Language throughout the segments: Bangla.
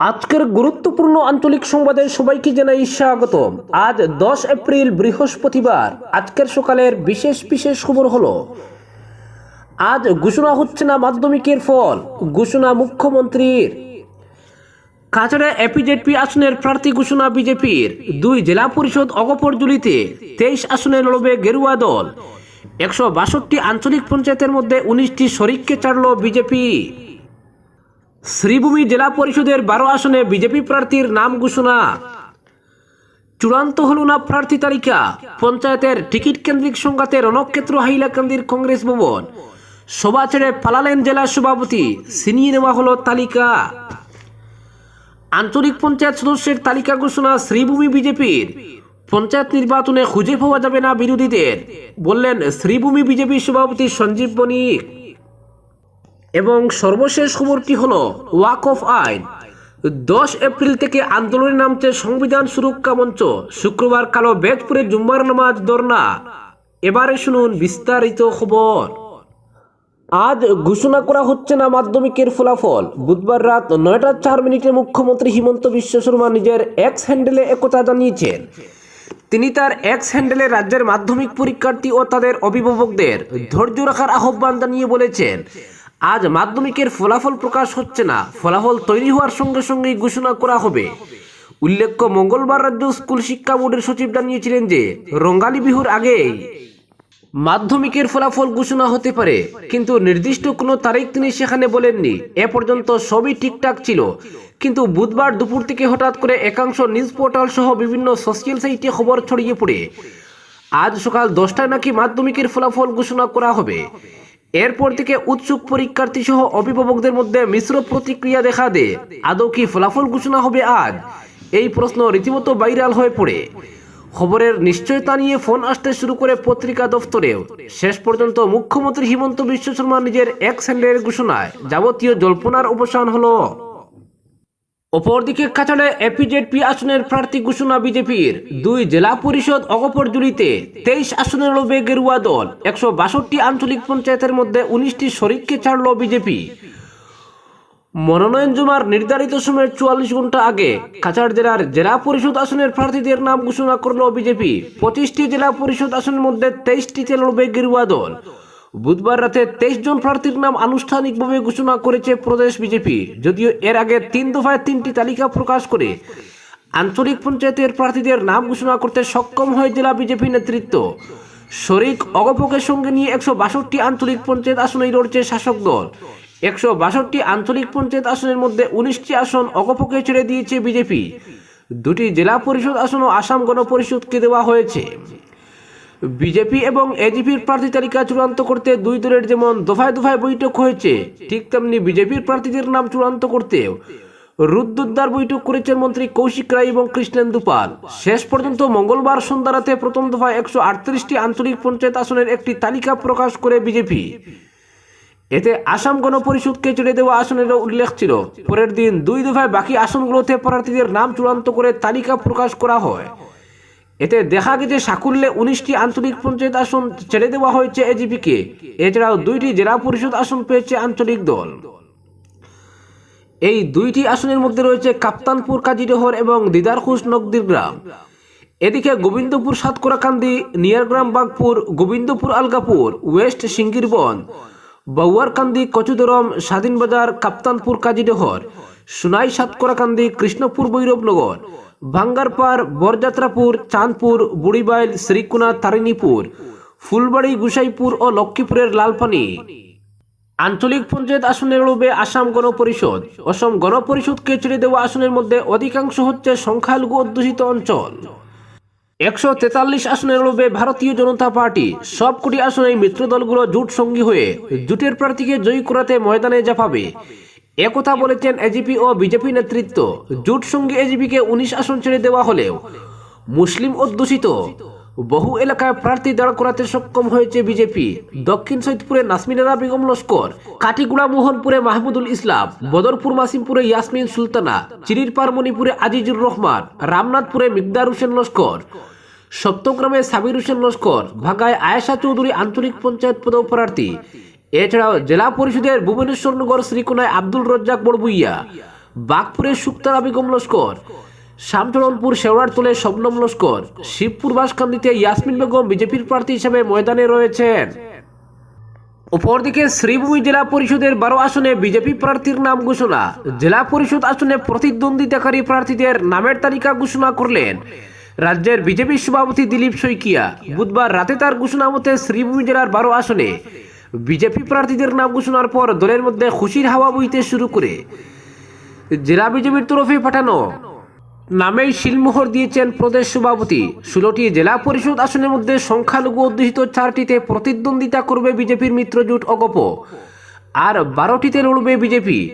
আজকের গুরুত্বপূর্ণ আঞ্চলিক সংবাদে সবাইকে জানাই স্বাগত আজ দশ এপ্রিল বৃহস্পতিবার, আজকের সকালের বিশেষ বিশেষ খবর হলো, আজ ঘোষণা হচ্ছে না মাধ্যমিকের ফল, ঘোষণা মুখ্যমন্ত্রীর। কাছাড়া এপিজেডপি আসনের প্রার্থী ঘোষণা বিজেপির, দুই জেলা পরিষদ অগপরজুলিতে তেইশ আসনে লড়বে গেরুয়া দল। একশো বাষট্টি আঞ্চলিক পঞ্চায়েতের মধ্যে উনিশটি শরিককে ছাড়ল বিজেপি। শ্রীভূমি জেলা পরিষদের বারো আসনে বিজেপি প্রার্থীর নাম ঘোষণা। চূড়ান্ত হল না প্রার্থী তালিকা। পঞ্চায়েতের টিকিট কেন্দ্রিক সংঘাতে রণক্ষেত্র হাইলাকান্দির কংগ্রেস ভবন। সভা ছেড়ে পালালেন জেলা সভাপতি। ছিনিয়ে নেওয়া হলো তালিকা। আঞ্চলিক পঞ্চায়েত সদস্যের তালিকা ঘোষণা শ্রীভূমি বিজেপির। পঞ্চায়েত নির্বাচনে খুঁজে পাওয়া যাবে না বিরোধীদের, বললেন শ্রীভূমি বিজেপি সভাপতি সঞ্জীব বণিক। এবং সর্বশেষ খবরটি হলো? ওয়াক অফ আইন দশ এপ্রিল থেকে আন্দোলনে নামছে সংবিধান সুরক্ষা মঞ্চ। শুক্রবার কালো বেজপুরে জুম্মার নামাজ দর্না এবারে শুনুন বিস্তারিত খবর। আজ ঘোষণা করা হচ্ছে না মাধ্যমিকের ফলাফল। বুধবার রাত নয়টা চার মিনিটে মুখ্যমন্ত্রী হিমন্ত বিশ্ব শর্মা নিজের এক্স হ্যান্ডেলে একথা জানিয়েছেন। তিনি তার এক্স হ্যান্ডেলে রাজ্যের মাধ্যমিক পরীক্ষার্থী ও তাদের অভিভাবকদের ধৈর্য রাখার আহ্বান জানিয়ে বলেছেন। আজ মাধ্যমিকের ফলাফল প্রকাশ হচ্ছে না। ফলাফল তৈরি হওয়ার সঙ্গে সঙ্গেই ঘোষণা করা হবে। উল্লেখ্য, মঙ্গলবার রাজ্য স্কুল শিক্ষা বোর্ডের সচিব জানিয়েছিলেন যে রঙ্গালী বিহুর আগেই মাধ্যমিকের ফলাফল ঘোষণা হতে পারে। কিন্তু নির্দিষ্ট কোনো তারিখ তিনি সেখানে বলেননি। এ পর্যন্ত সবই ঠিকঠাক ছিল। কিন্তু বুধবার দুপুর থেকে হঠাৎ করে একাংশ নিউজ পোর্টাল সহ বিভিন্ন সোশ্যাল সাইটে খবর ছড়িয়ে পড়ে। আজ সকাল দশটায় নাকি মাধ্যমিকের ফলাফল ঘোষণা করা হবে। এরপর থেকে উৎসুক পরীক্ষার্থী সহ অভিভাবকদের মধ্যে মিশ্র প্রতিক্রিয়া দেখা দেয় আদৌ কি ফলাফল ঘোষণা হবে আজ? এই প্রশ্ন রীতিমতো ভাইরাল হয়ে পড়ে। খবরের নিশ্চয়তা নিয়ে ফোন আসতে শুরু করে পত্রিকা দফতরেও। শেষ পর্যন্ত মুখ্যমন্ত্রী হিমন্ত বিশ্ব শর্মা নিজের এক স্যান্ডেলের ঘোষণায় যাবতীয় জল্পনার অবসান হলো। অপরদিকে কাছাড়ে এপিজেড পি আসনের প্রার্থী ঘোষণা বিজেপির। দুই জেলা পরিষদ অগপর অগপরজুলিতে তেইশ আসনের লড়বে গেরুয়া দল। একশো বাষট্টি আঞ্চলিক পঞ্চায়েতের মধ্যে উনিশটি শরিককে ছাড়ল বিজেপি। মনোনয়ন জমার নির্ধারিত সময়ের চুয়াল্লিশ ঘণ্টা আগে কাছাড় জেলার জেলা পরিষদ আসনের প্রার্থীদের নাম ঘোষণা করল বিজেপি। পঁচিশটি জেলা পরিষদ আসনের মধ্যে তেইশটিতে লড়বে গেরুয়া দল। বুধবার রাতে তেইশ জন প্রার্থীর নাম আনুষ্ঠানিকভাবে ঘোষণা করেছে প্রদেশ বিজেপি। যদিও এর আগে তিন দফায় তিনটি তালিকা প্রকাশ করে আঞ্চলিক পঞ্চায়েতের প্রার্থীদের নাম ঘোষণা করতে সক্ষম হয় জেলা বিজেপি নেতৃত্ব। শরিক অগপকের সঙ্গে নিয়ে একশো বাষট্টি আঞ্চলিক পঞ্চায়েত আসনেই লড়ছে শাসক দল। একশো বাষট্টি আঞ্চলিক পঞ্চায়েত আসনের মধ্যে উনিশটি আসন অগপকে ছেড়ে দিয়েছে বিজেপি। দুটি জেলা পরিষদ আসনও আসাম গণপরিষদকে দেওয়া হয়েছে। বিজেপি এবং এজিপির প্রার্থী তালিকা চূড়ান্ত করতে দুই দলের যেমন দফায় দফায় বৈঠক হয়েছে, ঠিক তেমনি বিজেপির প্রার্থীদের নাম চূড়ান্ত করতে রুদ্দুদ্দার বৈঠক করেছেন মন্ত্রী কৌশিক রায় এবং কৃষ্ণেন্দু পাল। শেষ পর্যন্ত মঙ্গলবার সন্ধ্যা রাতে প্রথম দফায় একশো আটত্রিশটি আঞ্চলিক পঞ্চায়েত আসনের একটি তালিকা প্রকাশ করে বিজেপি এতে আসাম গণপরিষদকে ছেড়ে দেওয়া আসনেরও উল্লেখ ছিল। পরের দিন দুই দফায় বাকি আসনগুলোতে প্রার্থীদের নাম চূড়ান্ত করে তালিকা প্রকাশ করা হয়। এতে দেখা গেছে সাকুল্যে উনিশটি আঞ্চলিক পঞ্চায়েত আসন ছেড়ে দেওয়া হয়েছে এজিপিকে এছাড়াও দুইটি জেলা পরিষদ আসন পেয়েছে আঞ্চলিক দল। এই দুইটি আসনের মধ্যে রয়েছে কাপ্তানপুর কাজিডহর এবং দিদারখুশ নকদির গ্রাম। এদিকে গোবিন্দপুর, সাতকোরাকান্দি, নিয়ারগ্রাম, বাগপুর, গোবিন্দপুর, আলগাপুর, ওয়েস্ট সিঙ্গিরবন, বাউয়ারকান্দি, কচুদরম, স্বাধীনবাজার, কাপ্তানপুর কাজিডহর সোনাই, সাতকোরাকান্দি, কৃষ্ণপুর, ভৈরবনগর ভাঙ্গারপাড়, বরযাত্রাপুর, চাঁদপুর, বুড়িবাইল, শ্রীকুনা, তারিণীপুর, ফুলবাড়ি, গুসাইপুর ও লক্ষ্মীপুরের লালপানি। আঞ্চলিক পঞ্চায়েত আসনে লড়বে আসাম গণপরিষদ। অসম গণপরিষদকে ছেড়ে দেওয়া আসনের মধ্যে অধিকাংশ হচ্ছে সংখ্যালঘু অধ্যুষিত অঞ্চল। একশো তেতাল্লিশ আসনে লড়বে ভারতীয় জনতা পার্টি। সবকটি আসনে মিত্র দলগুলো জোট সঙ্গী হয়ে জোটের প্রার্থীকে জয়ী করাতে ময়দানে জাপাবে। একথা বলেছেন এজিপি ও বিজেপি নেতৃত্ব। জোট সঙ্গী এজিপিকে উনিশ আসন ছেড়ে দেওয়া হলেও মুসলিম অধ্যুষিত। বহু এলাকায় প্রার্থী দাঁড় করাতে সক্ষম হয়েছে বিজেপি দক্ষিণ সৈদপুরে নাসমিনারা বেগম লস্কর। কাটিগুড়া, মোহনপুরে মাহমুদুল ইসলাম। বদরপুর, মাসিমপুরে ইয়াসমিন সুলতানা। চিরিরপার মণিপুরে আজিজুর রহমান। রামনাথপুরে মিকদার হোসেন লস্কর। সপ্তগ্রামে সাবির হোসেন লস্কর। ভাগায় আয়েশা চৌধুরী আঞ্চলিক পঞ্চায়েত পদপ্রার্থী। এছাড়াও জেলা পরিষদের ভুবনেশ্বরনগর শ্রীকোনায় আব্দুল রজ্জাক বড়বুইয়া বাঘপুরের সুক্তারা বেগম লস্কর শামচরণপুর শেওড়ারতলে শবনম লস্কর, শিবপুর বাসকান্দিতে ইয়াসমিন বেগম বিজেপির প্রার্থী হিসেবে ময়দানে রয়েছেন। অপরদিকে শ্রীভূমি জেলা পরিষদের বারো আসনে বিজেপি প্রার্থীর নাম ঘোষণা। জেলা পরিষদ আসনে প্রতিদ্বন্দ্বিতাকারী প্রার্থীদের নামের তালিকা ঘোষণা করলেন রাজ্যের বিজেপি সভাপতি দিলীপ শইকিয়া। বুধবার রাতে তার ঘোষণা মতে শ্রীভূমি জেলার বারো আসনে বিজেপি প্রার্থীদের নাম ঘোষণার পর দলের মধ্যে খুশির হাওয়া বইতে শুরু করে জেলা বিজেপির তরফে পাঠানো। নামেই শিলমোহর দিয়েছেন প্রদেশ সভাপতি। ষোলোটি জেলা পরিষদ আসনের মধ্যে সংখ্যালঘু অধ্যুষিত চারটিতে প্রতিদ্বন্দ্বিতা করবে বিজেপির মিত্রজোট অগপ। আর বারোটিতে লড়বে বিজেপি।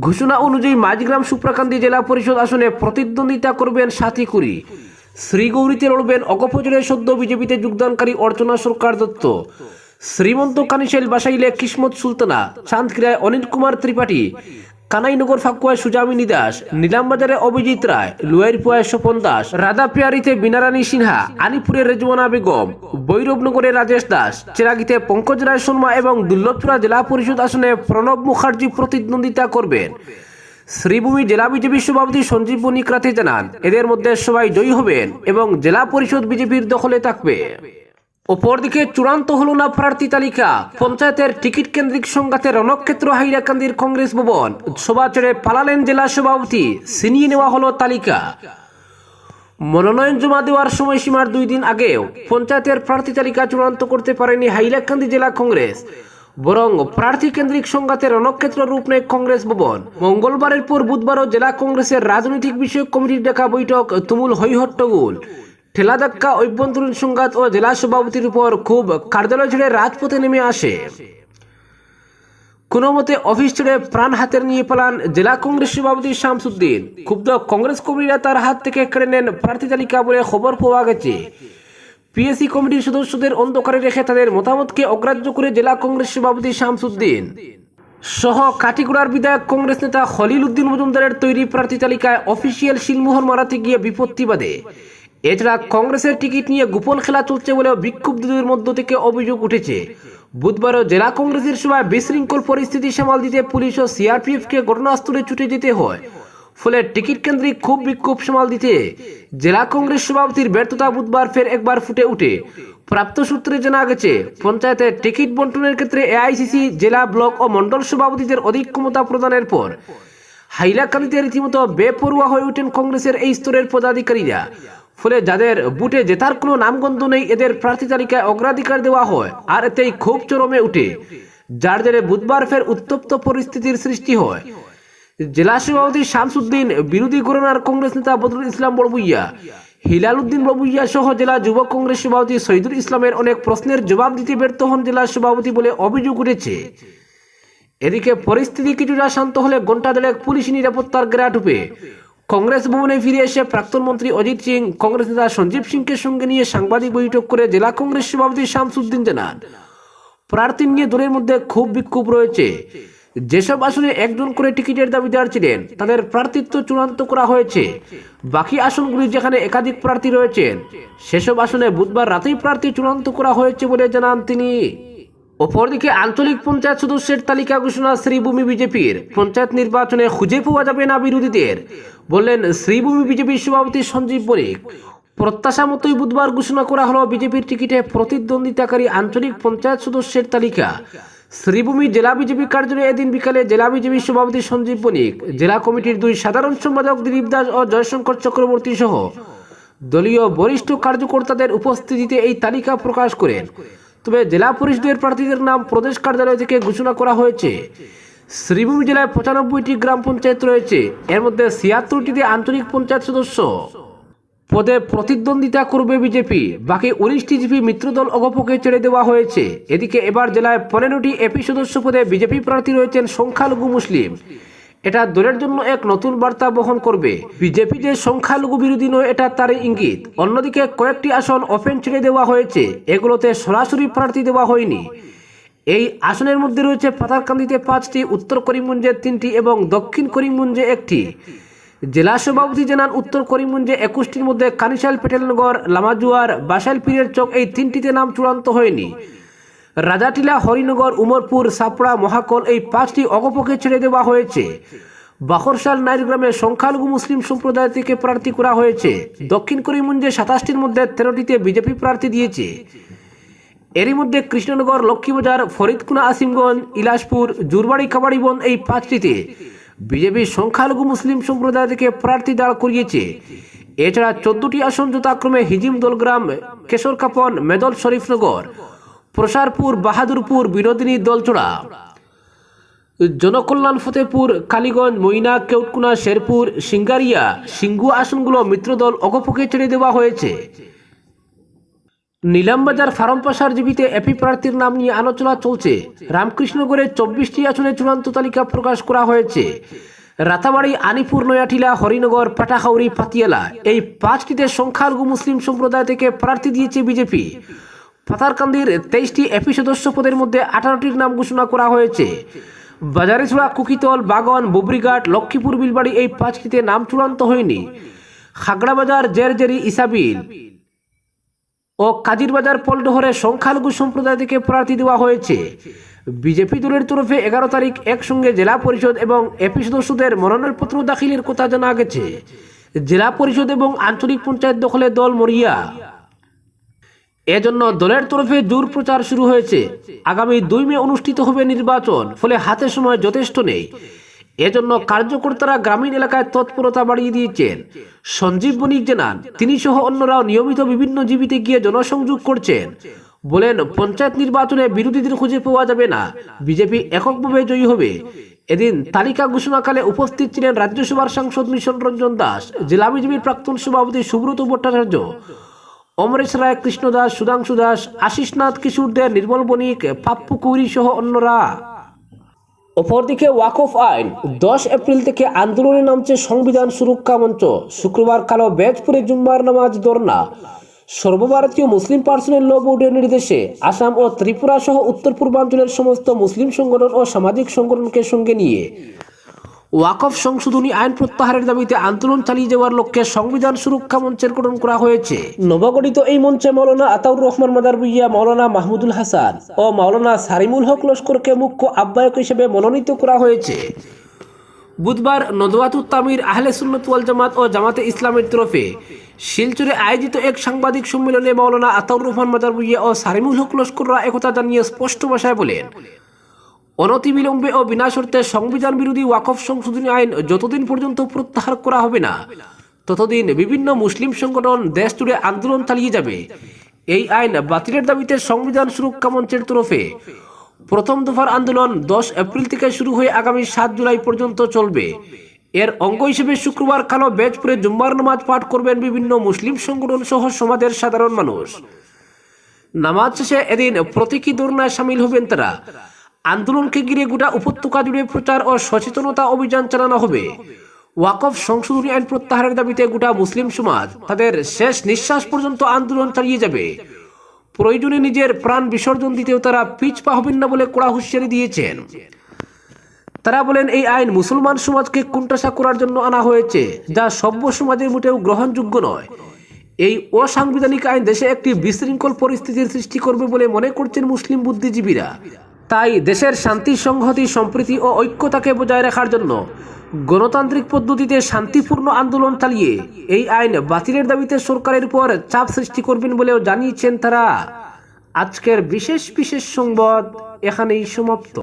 ঘোষণা অনুযায়ী মাঝগ্রাম সুপ্রাকান্তি জেলা পরিষদ আসনে প্রতিদ্বন্দ্বিতা করবেন সাথী কুড়ি। শ্রীগৌরীতে লড়বেন অগপজনের সদ্য বিজেপিতে যোগদানকারী অর্চনা সরকার দত্ত। শ্রীমন্ত কানিশাইল বাসাইলে কিসমত সুলতানা চাঁদকিরায় অনিল কুমার ত্রিপাঠী, কানাইনগর ফাকুয়ায় সুজামিনী দাস, নিলামবাজারে অভিজিৎ রায়, লুয়াইরপুয়ায় স্বপন দাস, রাধাপিয়ারিতে বিনারানী সিনহা, আলিপুরে রেজওয়ানা বেগম বৈরবনগরে রাজেশ দাস, চেরাগিতে পঙ্কজ রায় শর্মা এবং দুর্লভপুরা জেলা পরিষদ আসনে প্রণব মুখার্জি প্রতিদ্বন্দ্বিতা করবেন। শ্রীভূমি জেলা বিজেপি সভাপতি সঞ্জীব বণিক রাতে জানান, এদের মধ্যে সবাই জয়ী হবেন এবং জেলা পরিষদ বিজেপির দখলে থাকবে। অপরদিকে চূড়ান্ত হল না প্রার্থী তালিকা। পঞ্চায়েতের টিকিট কেন্দ্রিক সংঘাতে রণক্ষেত্র হাইলাকান্দির কংগ্রেস ভবন। সভা ছেড়ে পালালেন জেলা সভাপতি। ছিনিয়ে নেওয়া হলো তালিকা। মনোনয়ন জমা দেওয়ার সময়সীমার দুই দিন আগেও পঞ্চায়েতের প্রার্থী তালিকা চূড়ান্ত করতে পারেনি হাইলাকান্দি জেলা কংগ্রেস। বরং প্রার্থী কেন্দ্রিক সংঘাতে রণক্ষেত্র রূপ নেয় কংগ্রেস ভবন। মঙ্গলবারের পর বুধবারও জেলা কংগ্রেসের রাজনৈতিক বিষয়ক কমিটির ডাকা বৈঠক তুমুল হৈহট্টগোল। ঠেলাধাক্কা অভ্যন্তরীণ সংঘাত ও জেলা সভাপতির উপর খুব কার্যালয় ছেড়ে রাজপথে নেমে আসে। কোনো মতে অফিস ছেড়ে প্রাণ হাতের নিয়ে পালান জেলা কংগ্রেস সভাপতি শামসুদ্দিন। ক্ষুব্ধ কংগ্রেস কর্মীরা তার হাত থেকে কেড়ে নেন প্রার্থী তালিকা বলে খবর পাওয়া গেছে। পিএসসি কমিটির সদস্যদের অন্ধকারে রেখে তাদের মতামতকে অগ্রাহ্য করে জেলা কংগ্রেস সভাপতি শামসুদ্দিন। সহ কাটিগুড়ার বিধায়ক কংগ্রেস নেতা খলিল উদ্দিন মজুমদারের তৈরি প্রার্থী তালিকায় অফিসিয়াল শিলমোহর মারাতে গিয়ে বিপত্তি বাদে এছাড়া কংগ্রেসের টিকিট নিয়ে গোপন খেলা চলছে বলেও বিক্ষুব্ধদের মধ্য থেকে অভিযোগ উঠেছে। বুধবারও জেলা কংগ্রেসের সভায় বিশৃঙ্খল পরিস্থিতি সামাল দিতে পুলিশ ও সিআরপিএফকে ঘটনাস্থলে ছুটে যেতে হয়। ফলে টিকিট কেন্দ্রিক খুব বিক্ষোভ সামাল দিতে জেলা কংগ্রেস সভাপতির ব্যর্থতা বুধবার ফের একবার ফুটে উঠে। প্রাপ্ত সূত্রে জানা গেছে, পঞ্চায়েতের টিকিট বন্টনের ক্ষেত্রে এআইসিসি, জেলা ব্লক ও মন্ডল সভাপতিদের অধিক ক্ষমতা প্রদানের পর হাইলাকান্দিতে রীতিমতো বেপরোয়া হয়ে ওঠেন কংগ্রেসের এই স্তরের পদাধিকারীরা। ফলে যাদের বুটে জেতার কোনো নামগন্ধ নেই, এদের প্রার্থী তালিকায় অগ্রাধিকার দেওয়া হয় আর এতেই খুব চরমে উঠে, যার জেরে বুধবার ফের উত্তপ্ত পরিস্থিতির সৃষ্টি হয়। জেলা সভাপতি শামসুদ্দিন, বিরোধী গণনার কংগ্রেস নেতা বদরুল ইসলাম বড়বুইয়া হিলাল উদ্দিন বড়বুইয়া সহ জেলা যুব কংগ্রেস সভাপতি শহীদুল ইসলামের অনেক প্রশ্নের জবাব দিতে ব্যর্থ হন জেলা সভাপতি বলে অভিযোগ উঠেছে। এদিকে পরিস্থিতি কিছুটা শান্ত হলে ঘণ্টা দেড়েক পুলিশ নিরাপত্তার গ্রাট উপে কংগ্রেস ভবনে ফিরে এসে প্রাক্তন মন্ত্রী অজিত সিং, কংগ্রেস নেতা সঞ্জীব সিংকে সঙ্গে নিয়ে সাংবাদিক বৈঠক করে জেলা কংগ্রেস সভাপতি শামসুদ্দিন জানান, প্রার্থী নিয়ে দলের মধ্যে খুব বিক্ষোভ রয়েছে। যেসব আসনে একজন করে টিকিটের দাবিদার ছিলেন তাদের প্রার্থিত্ব চূড়ান্ত করা হয়েছে। বাকি আসনগুলি যেখানে একাধিক প্রার্থী রয়েছেন, সেসব আসনে বুধবার রাতেই প্রার্থী চূড়ান্ত করা হয়েছে বলে জানান তিনি। অপরদিকে আঞ্চলিক পঞ্চায়েত সদস্যের তালিকা ঘোষণা শ্রীভূমি বিজেপির। পঞ্চায়েত নির্বাচনে খুঁজে পাওয়া যাবে না বিরোধীদের। বললেন, শ্রীভূমি বিজেপির সভাপতি সঞ্জীব বণিক প্রত্যাশা মতোই বুধবার ঘোষণা করা হলো বিজেপির টিকিটে প্রতিদ্বন্দ্বিতাকারী আঞ্চলিক পঞ্চায়েত সদস্যের তালিকা। শ্রীভূমি জেলা বিজেপি কার্যালয়ে এদিন বিকালে জেলা বিজেপি সভাপতি সঞ্জীব বণিক জেলা কমিটির দুই সাধারণ সম্পাদক দিলীপ দাস ও জয়শঙ্কর চক্রবর্তী সহ দলীয় বরিষ্ঠ কার্যকর্তাদের উপস্থিতিতে এই তালিকা প্রকাশ করেন। তবে জেলা পরিষদের প্রার্থীদের নাম প্রদেশ কার্যালয় থেকে ঘোষণা করা হয়েছে। শ্রীভূমি জেলায় পঁচানব্বইটি গ্রাম পঞ্চায়েত রয়েছে। এর মধ্যে ছিয়াত্তরটিতে আঞ্চলিক পঞ্চায়েত সদস্য। পদে প্রতিদ্বন্দ্বিতা করবে বিজেপি। বাকি উনিশটি জিপি মিত্রদল অগপকে ছেড়ে দেওয়া হয়েছে। এদিকে এবার জেলায় পনেরোটি এপি সদস্য পদে বিজেপি প্রার্থী রয়েছেন সংখ্যালঘু মুসলিম। এটা দলের জন্য এক নতুন বার্তা বহন করবে। বিজেপি যে সংখ্যালঘু বিরোধী নয়, এটা তার ইঙ্গিত। অন্যদিকে কয়েকটি আসন ওপেন ছেড়ে দেওয়া হয়েছে। এগুলোতে সরাসরি প্রার্থী দেওয়া হয়নি। এই আসনের মধ্যে রয়েছে পাতারকান্দিতে পাঁচটি, উত্তর করিমগঞ্জে তিনটি এবং দক্ষিণ করিমগঞ্জে একটি। জেলা সভাপতি জানান, উত্তর করিমগঞ্জে একুশটির মধ্যে কানিশাল, পেটেলনগর, লামাজুয়ার বাসাইল পীরের চক এই তিনটিতে নাম চূড়ান্ত হয়নি। রাজাটিলা, হরিনগর, উমরপুর, সাপড়া, মহাকল এই পাঁচটি অগপকে ছেড়ে দেওয়া হয়েছে। বাখরশাল নাইরগ্রামে সংখ্যালঘু মুসলিম সম্প্রদায় থেকে প্রার্থী করা হয়েছে। দক্ষিণ করিমগঞ্জে সাতাশটির মধ্যে তেরোটিতে বিজেপি প্রার্থী দিয়েছে। এরই মধ্যে কৃষ্ণনগর, লক্ষ্মীবাজার, ফরিদকুনা, আসিমগঞ্জ ইলাসপুর জুরবাড়ি, কাবাড়িবন এই পাঁচটিতে বিজেপি সংখ্যালঘু মুসলিম সম্প্রদায় থেকে প্রার্থী দাঁড় করিয়েছে। এছাড়া চোদ্দটি আসন যথাক্রমে হিজিম দোলগ্রাম কেশরকাপন মেদল শরীফনগর প্রসারপুর, বাহাদুরপুর, বিনোদিনী দলচোড়া। জনকল্যাণ ফতেপুর কালীগঞ্জ মইনা কেউটকুনা, শেরপুর, সিঙ্গারিয়া সিঙ্গু আসনগুলো মিত্রদল অগপকে ছেড়ে দেওয়া হয়েছে। নিলামবাজার ফার্ম পাশার জীবিতে এপি প্রার্থীর নাম নিয়ে আলোচনা চলছে। রামকৃষ্ণগড়ে চব্বিশটি আসনে চূড়ান্ত তালিকা প্রকাশ করা হয়েছে। রাতাবাড়ি, আনিপুর নয়াটিলা হরিনগর পাটাখাউরি পাতিয়ালা এই পাঁচটিতে সংখ্যালঘু মুসলিম সম্প্রদায় থেকে প্রার্থী দিয়েছে বিজেপি। পাতারকান্দির তেইশটি এপি সদস্য পদের মধ্যে আঠারোটির নাম ঘোষণা করা হয়েছে। বাজারিছড়া, কুকিতল, বাগন, বুবরিঘাট, লক্ষ্মীপুর, বিলবাড়ি এই পাঁচটিতে নাম চূড়ান্ত হয়নি। খাগড়াবাজার, জেরজেরি, ইসাবিল ও কাজিরবাজার পল্টহরে সংখ্যালঘু সম্প্রদায় থেকে প্রার্থী দেওয়া হয়েছে। বিজেপি দলের তরফে এগারো তারিখ একসঙ্গে জেলা পরিষদ এবং এপি সদস্যদের মনোনয়নপত্র দাখিলের কথা জানা গেছে। জেলা পরিষদ এবং আঞ্চলিক পঞ্চায়েত দখলে দল মরিয়া। এজন্য দলের তরফে জোর প্রচার শুরু হয়েছে। আগামী দুই মে অনুষ্ঠিত হবে নির্বাচন, ফলে হাতে সময় যথেষ্ট নেই। এজন্য কার্যকর্তারা গ্রামীণ এলাকায় তৎপরতা বাড়িয়ে দিয়েছেন। সঞ্জীব বণিক জানান তিনি সহ অন্যরাও নিয়মিত বিভিন্ন জীবিতে গিয়ে জনসংযোগ করছেন। বলেন, পঞ্চায়েত নির্বাচনে বিরোধীদের খুঁজে পাওয়া যাবে না। বিজেপি এককভাবে জয়ী হবে। এদিন তালিকা ঘোষণাকালে উপস্থিত ছিলেন রাজ্যসভার সাংসদ মিশন রঞ্জন দাস, জেলা বিজেপির প্রাক্তন সভাপতি সুব্রত ভট্টাচার্য অমরেশ রায়, কৃষ্ণ দাস, সুধাংশু দাস আশিসনাথ কিশোর দে নির্মল বণিক, পাপ্পু কুইরি সহ অন্যরা। অপরদিকে ওয়াকফ আইন, দশ এপ্রিল থেকে আন্দোলনে নামছে সংবিধান সুরক্ষা মঞ্চ। শুক্রবার কালো বেজপুরে জুম্মার নামাজ ধর্না সর্বভারতীয় মুসলিম পার্সোনাল ল বোর্ডের নির্দেশে আসাম ও ত্রিপুরা সহ উত্তর পূর্বাঞ্চলের সমস্ত মুসলিম সংগঠন ও সামাজিক সংগঠনকে সঙ্গে নিয়ে ওয়াকফ সংশোধনী আইন প্রত্যাহারের দাবিতে আন্দোলন চালিয়ে যাওয়ার লক্ষ্যে সংবিধান সুরক্ষা মঞ্চের গঠন করা হয়েছে। নবগঠিত এই মঞ্চে মৌলানা আতাউর রহমান মাদার বুইয়া মৌলানা মাহমুদুল হাসান ও মৌলানা সারিমুল হক লস্করকে মুখ্য আহ্বায়ক হিসেবে মনোনীত করা হয়েছে। বুধবার নদওয়াতুত তামির আহলে সুন্নত ওয়াল জামাত ও জামাতে ইসলামের তরফে শিলচরে আয়োজিত এক সাংবাদিক সম্মেলনে মৌলানা আতাউর রহমান মাদার বুইয়া ও সারিমুল হক লস্কররা একথা জানিয়ে স্পষ্ট ভাষায় বলেন অনতিবিলম্বে ও বিনা শর্তে সংবিধান বিরোধী ওয়াকফ সংশোধনী আইন যতদিন পর্যন্ত প্রত্যাহার করা হবে না, ততদিন বিভিন্ন মুসলিম সংগঠন দেশ জুড়ে আন্দোলন চালিয়ে যাবে। এই আইন বাতিলের দাবিতে সংবিধান সুরক্ষা মঞ্চের তরফে প্রথম দফার আন্দোলন দশ এপ্রিল থেকে শুরু হয়ে আগামী সাত জুলাই পর্যন্ত চলবে। এর অঙ্গ হিসেবে শুক্রবার কালো বেজপুরে জুম্মার নামাজ পাঠ করবেন বিভিন্ন মুসলিম সংগঠন সহ সমাজের সাধারণ মানুষ। নামাজ শেষে এদিন প্রতীকী দৌড়নায় সামিল হবেন তারা। আন্দোলনকে ঘিরে গোটা উপত্যকা জুড়ে প্রচার ও সচেতনতা অভিযান চালানো হবে। ওয়াকফ সংশোধনী আইন প্রত্যাহারের দাবিতে গোটা মুসলিম সমাজ তাদের শেষ নিঃশ্বাস পর্যন্ত আন্দোলন চালিয়ে যাবে। প্রয়োজনে নিজের প্রাণ বিসর্জন দিতেও তারা পিছপা হবেন না বলে কড়া হুঁশিয়ারি দিয়েছেন। তারা বলেন, এই আইন মুসলমান সমাজকে কুণ্ঠাসা করার জন্য আনা হয়েছে, যা সভ্য সমাজের মোটেও গ্রহণযোগ্য নয়। এই অসাংবিধানিক আইন দেশে একটি বিশৃঙ্খল পরিস্থিতির সৃষ্টি করবে বলে মনে করছেন মুসলিম বুদ্ধিজীবীরা। তাই দেশের শান্তি, সংহতি, সম্প্রীতি ও ঐক্যতাকে বজায় রাখার জন্য গণতান্ত্রিক পদ্ধতিতে শান্তিপূর্ণ আন্দোলন চালিয়ে এই আইন বাতিলের দাবিতে সরকারের উপর চাপ সৃষ্টি করবেন বলেও জানিয়েছেন তারা। আজকের বিশেষ বিশেষ সংবাদ এখানেই সমাপ্ত।